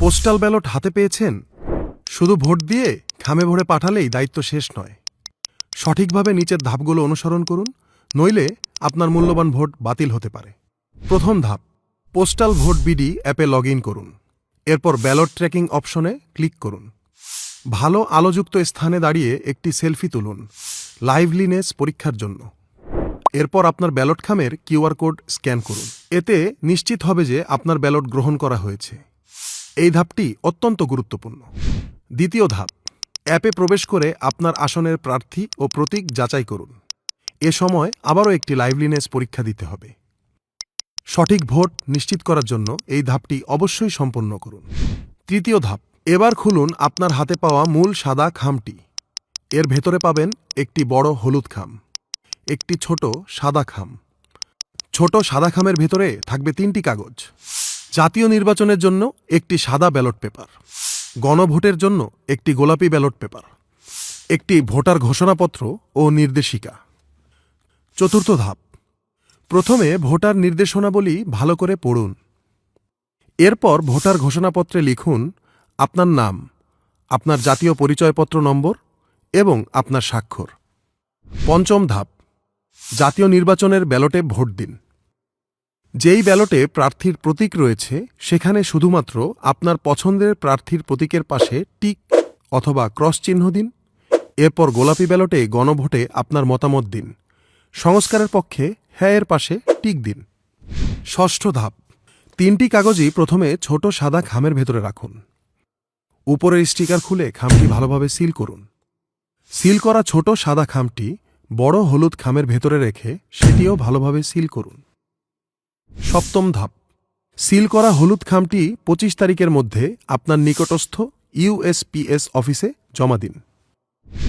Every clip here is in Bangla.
পোস্টাল ব্যালট হাতে পেয়েছেন? শুধু ভোট দিয়ে খামে ভরে পাঠালেই দায়িত্ব শেষ নয়। সঠিকভাবে নিচের ধাপগুলো অনুসরণ করুন নইলে আপনার মূল্যবান ভোট বাতিল হতে পারে। প্রথম ধাপ, postal vote B D log করুন। এরপর ব্যালট ট্র্যাকিং অপশনে ক্লিক করুন। ভালো আলোযুক্ত স্থানে দাঁড়িয়ে একটি সেলফি তুলুন, লাইভলিনেস পরীক্ষার জন্য। এরপর আপনার ব্যালট খামের কিউআর কোড স্ক্যান করুন। এতে নিশ্চিত হবে যে আপনার ব্যালট গ্রহণ করা হয়েছে। এই ধাপটি অত্যন্ত গুরুত্বপূর্ণ। দ্বিতীয় ধাপ, অ্যাপে প্রবেশ করে আপনার আসনের প্রার্থী ও প্রতীক যাচাই করুন। এ সময় আবারও একটি লাইভলিনেস পরীক্ষা দিতে হবে। সঠিক ভোট নিশ্চিত করার জন্য এই ধাপটি অবশ্যই সম্পন্ন করুন। তৃতীয় ধাপ, এবার খুলুন আপনার হাতে পাওয়া মূল সাদা খামটি। এর ভেতরে পাবেন একটি বড় হলুদ খাম, একটি ছোট সাদা খাম। ছোট সাদা খামের ভেতরে থাকবে তিনটি কাগজ। জাতীয় নির্বাচনের জন্য একটি সাদা ব্যালট পেপার। গণভোটের জন্য একটি গোলাপি ব্যালট পেপার। একটি ভোটার ঘোষণাপত্র ও নির্দেশিকা। চতুর্থ ধাপ। প্রথমে ভোটার নির্দেশনাবলী ভালো করে পড়ুন। এরপর ভোটার ঘোষণাপত্রে লিখুন আপনার নাম, আপনার জাতীয় পরিচয়পত্র নম্বর এবং আপনার স্বাক্ষর। পঞ্চম ধাপ, জাতীয় নির্বাচনের ব্যালটে ভোট দিন। যেই ব্যালটে প্রার্থীর প্রতীক রয়েছে, সেখানে শুধুমাত্র আপনার পছন্দের প্রার্থীর প্রতীকের পাশে টিক অথবা ক্রস চিহ্ন দিন। এরপর গোলাপি ব্যালটে গণভোটে আপনার মতামত দিন। সংস্কারের পক্ষে হ্যাঁ এর পাশে টিক দিন। ষষ্ঠ ধাপ। তিনটি কাগজই প্রথমে ছোট সাদা খামের ভেতরে রাখুন। উপরের স্টিকার খুলে খামটি ভালোভাবে সিল করুন। সিল করা ছোট সাদা খামটি বড় হলুদ খামের ভেতরে রেখে সেটিও ভালোভাবে সিল করুন। সপ্তম ধাপ। সিল করা হলুদ খামটি পঁচিশ তারিখের মধ্যে আপনার নিকটস্থ ইউএসপিএস অফিসে জমা দিন।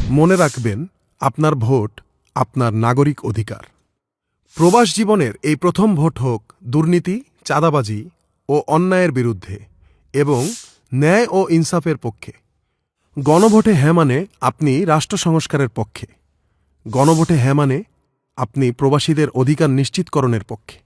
মনে রাখবেন, আপনার ভোট আপনার নাগরিক অধিকার। প্রবাস জীবনের এই প্রথম ভোট হোক দুর্নীতি, চাঁদাবাজি ও অন্যায়ের বিরুদ্ধে এবং ন্যায় ও ইনসাফের পক্ষে। গণভোটে হ্যাঁ মানে আপনি রাষ্ট্র সংস্কারের পক্ষে। গণভোটে হ্যাঁ মানে আপনি প্রবাসীদের অধিকার নিশ্চিতকরণের পক্ষে।